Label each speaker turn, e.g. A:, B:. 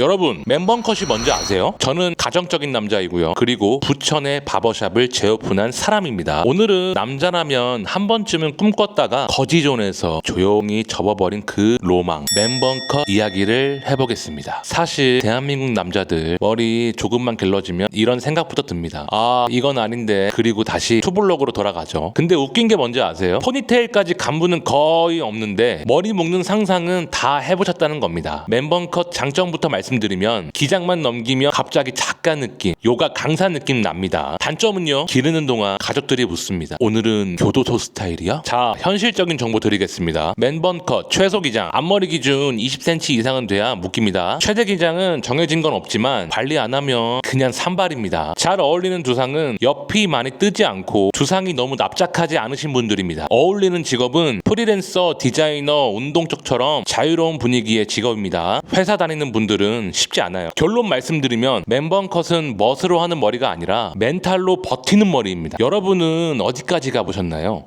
A: 여러분 멤버 컷이 뭔지 아세요? 저는 가정적인 남자이고요. 그리고 부천의 바버샵을 재오픈한 사람입니다. 오늘은 남자라면 한 번쯤은 꿈꿨다가 거지존에서 조용히 접어버린 그 로망 멤버 컷 이야기를 해보겠습니다. 사실 대한민국 남자들 머리 조금만 길러지면 이런 생각부터 듭니다. 아 이건 아닌데 그리고 다시 투블럭으로 돌아가죠. 근데 웃긴 게 뭔지 아세요? 포니테일까지 간부는 거의 없는데 머리 묶는 상상은 다 해보셨다는 겁니다. 멤버 컷 장점부터 말씀 드리면 기장만 넘기면 갑자기 작가 느낌, 요가 강사 느낌 납니다. 단점은요 기르는 동안 가족들이 묻습니다. 오늘은 교도소 스타일이야? 자 현실적인 정보 드리겠습니다. 맨번 컷 최소 기장 앞머리 기준 20cm 이상은 돼야 묶입니다. 최대 기장은 정해진 건 없지만 관리 안 하면 그냥 산발입니다. 잘 어울리는 두상은 옆이 많이 뜨지 않고 두상이 너무 납작하지 않으신 분들입니다. 어울리는 직업은 프리랜서, 디자이너, 운동 쪽처럼 자유로운 분위기의 직업입니다. 회사 다니는 분들은 쉽지 않아요. 결론 말씀드리면 맨번 컷은 멋으로 하는 머리가 아니라 멘탈로 버티는 머리입니다. 여러분은 어디까지 가보셨나요?